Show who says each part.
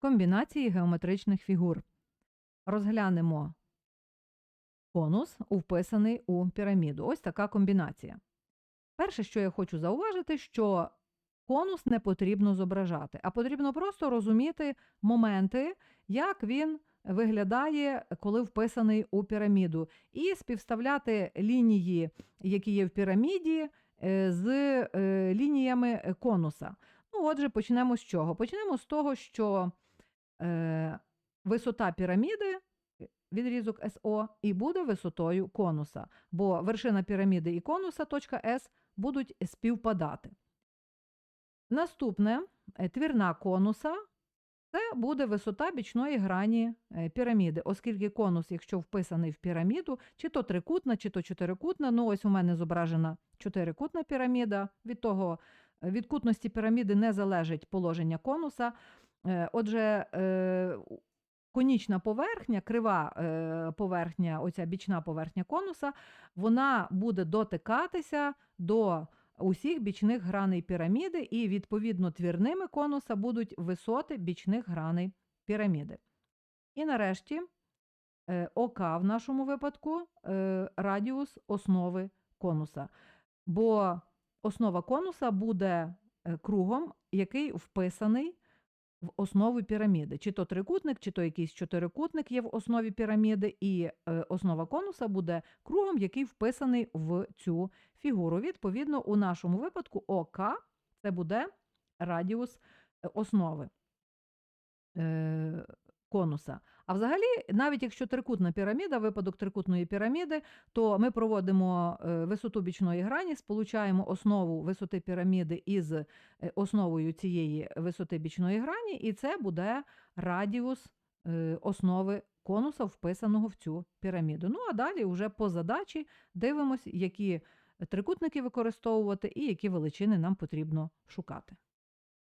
Speaker 1: комбінації геометричних фігур. Розглянемо конус, вписаний у піраміду. Ось така комбінація. Перше, що я хочу зауважити, що конус не потрібно зображати, а потрібно просто розуміти моменти, як він виглядає, коли вписаний у піраміду, і співставляти лінії, які є в піраміді, е, з е, лініями конуса. Ну, отже, почнемо з чого? Почнемо з того, що висота піраміди, відрізок СО, і буде висотою конуса, бо вершина піраміди і конуса, точка С, будуть співпадати. Наступне е, твірна конуса це буде висота бічної грані е, піраміди, оскільки конус, якщо вписаний в піраміду, чи то трикутна, чи то чотирикутна, ну ось у мене зображена чотирикутна піраміда, від того е, від кутності піраміди не залежить положення конуса. Е, Отже, е, конічна поверхня, крива е, поверхня, оця бічна поверхня конуса, вона буде дотикатися до усіх бічних граней піраміди, і, відповідно, твірними конуса будуть висоти бічних граней піраміди. І нарешті ОК в нашому випадку радіус основи конуса. Бо основа конуса буде кругом, який вписаний в основу піраміди. Чи то трикутник, чи то якийсь чотирикутник є в основі піраміди, і е, основа конуса буде кругом, який вписаний в цю фігуру. Відповідно, у нашому випадку ОК це буде радіус е, основи е, конуса. А взагалі, навіть якщо трикутна піраміда, випадок трикутної піраміди, то ми проводимо е, висоту бічної грані, сполучаємо основу висоти піраміди із е, основою цієї висоти бічної грані, і це буде радіус е, основи конуса, вписаного в цю піраміду. Ну а далі, вже по задачі, дивимося, які трикутники використовувати і які величини нам потрібно шукати.